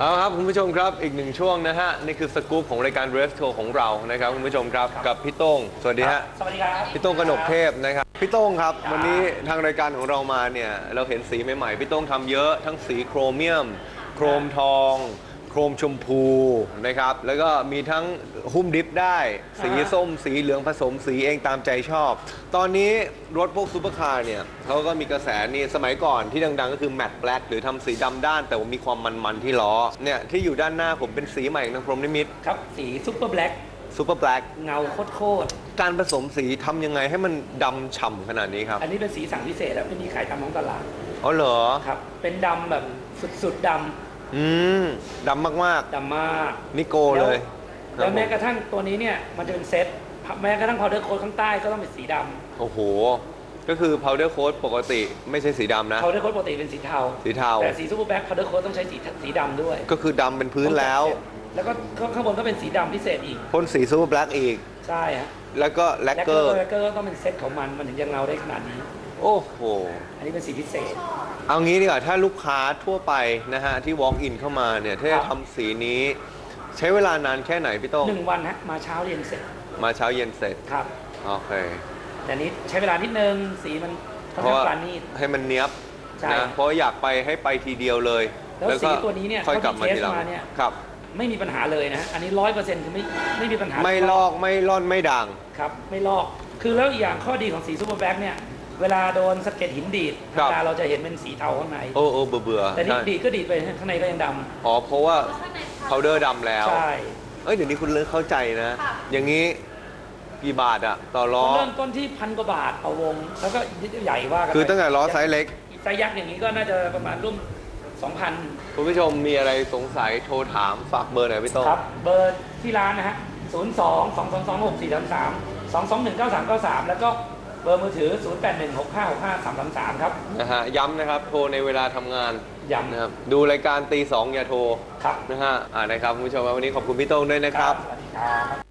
เอาครับคุณผู้ชมครับอีกหนึ่งช่วงนะฮะนี่คือสกู๊ปของรายการ r e f Tour ของเรานะครับคุณผู้ชมครับกับพี่โต้งสวัสดีฮะสวัสดีครับพี่โต้งกนกเทพนะครับพี่โต้งครับ วันนี้ทางรายการของเรามาเนี่ยเราเห็นสีใหม่ๆพี่โต้งทำเยอะทั้งสีโครเมียม โครมทอง โครมชมพูนะครับ แล้วก็มีทั้งหุ้มดิฟได้ สีอ่าฮะส้มสีเหลืองผสมสีเองตามใจชอบ ตอนนี้รถพวกซูเปอร์คาร์เนี่ยเขาก็มีกระแสนี่สมัยก่อนที่ดังๆ ก็คือแมตต์แบล็กหรือทำสีดำด้าน แต่ว่ามีความมันๆที่ล้อเนี่ยที่อยู่ด้านหน้าผมเป็นสีใหม่ของทางพรหมนิมิตครับสีซุปเปอร์แบล็กซูเปอร์แบล็กเงาโคตรการผสมสีทำยังไงให้มันดำฉ่ำขนาดนี้ครับ ๆอันนี้เป็นสีสั่งพิเศษแล้วไม่มีขายทำของตลาดอ๋อเหรอ ครับ เป็นดำแบบสุดๆด อืมดำมากำดำมากๆ นิโกเลยแล้วครับแม้ผกระทั่งตัวนี้เนี่ยมันจะเป็นเซตแม้กระทั่งพาวเดอร์โค้ดข้างใต้ก็ต้องเป็นสีดโอ้โห ก็คือ powder coat ปกติไม่ใช่สีดำำนะ พาวเดอร์โค้ดปกติเป็นสีเทา สีเทา แต่สีซุปเปอร์แบล็กพาวเดอร์โค้ดต้องใช้สีสีดำด้วยก็คือดำเป็นพื้นแล้ว แล้วก็ข้างบนก็เป็นสีดำพิเศษอีก พ่นสีซูเปอร์แบล็กอีก ใช่ฮะแล้วก็แลกแล้วเกก็อร์ แล้วก็ต้องเป็นเซตของมันมันถึงจะเงาได้ขนาดนี้ โอ้โห อันนี้เป็นสีพิเศษ เอางี้ดีกว่าถ้าลูกค้าทั่วไปนะฮะที่ walk in เข้ามาเนี่ยถ้าครัจะบทำสีนี้ใช้เวลานานแค่ไหนพี่โต้งหนึ่งวันฮะมาเช้าเย็นเสร็จมาเช้าเย็นเสร็จครับ โอเค แต่นี้ใช้เวลานิดนึงสีมันค่อนเพราะข้างว่าปราณีต ให้มันเนี้ยบใช่ นะเพราะอยากไปให้ไปทีเดียวเลยแล้วสีตัวนี้เนี่ยค่อยกลับมาเท่าที่ทีหลังเทสมาเนี่ยครับ ไม่มีปัญหาเลยนะฮะอันนี้ร้อยเปอร์เซ็นต์คือไม่ไม่มีปัญหาไม่ลอกไม่ร่อนไม่ด่าง ครับไม่ลอกคือแล้วอีกอย่างข้อดีของสีซูเปอร์แบ็กเนี่ย เวลาโดนสะเก็ดหินดีดครับเวลาเราจะเห็นเป็นสีเทาข้างใน โอ้โอ้เบื่อเบื่อแต่นี่ใช่ดีดก็ดีดไปข้างในก็ยังดอ๋อเพราะว่า powder ดำแล้วำใช่เอ้ยเดี๋ยวนี้คุณเริ่มเข้าใจนะค่ะอย่างนี้กี่บาทอะต่อล้อเริ่มต้นที่พันกว่าบาทเอาวง แล้วก็ใหญ่ว่ากันคือไปตั้งแต่ล้อไซส์เล็กไซส์ยักษ์อย่างนี้ก็น่าจะประมาณร่วม2,000คุณผู้ชมมีอะไรสงสัยโทรถามฝากเบอร์หน่อยพี่โต้งครับ เบอร์ที่ร้านนะฮะ 0 2 2 2 2 6 4 3 3 2 2 1 9 3 9 3 แล้วก็ เบอร์มือถือ 0 8 1 6 5 6 5 3 3 3 ครับ นะฮะย้ำนะครับโทรในเวลาทำงานย้ำนะครับดูรายการตีสองอย่าโทรครับ นะฮะอ่านะครับคุณผู้ชมครับวันนี้ขอบคุณพี่โต้งด้วยนะครับ สวัสดีครับ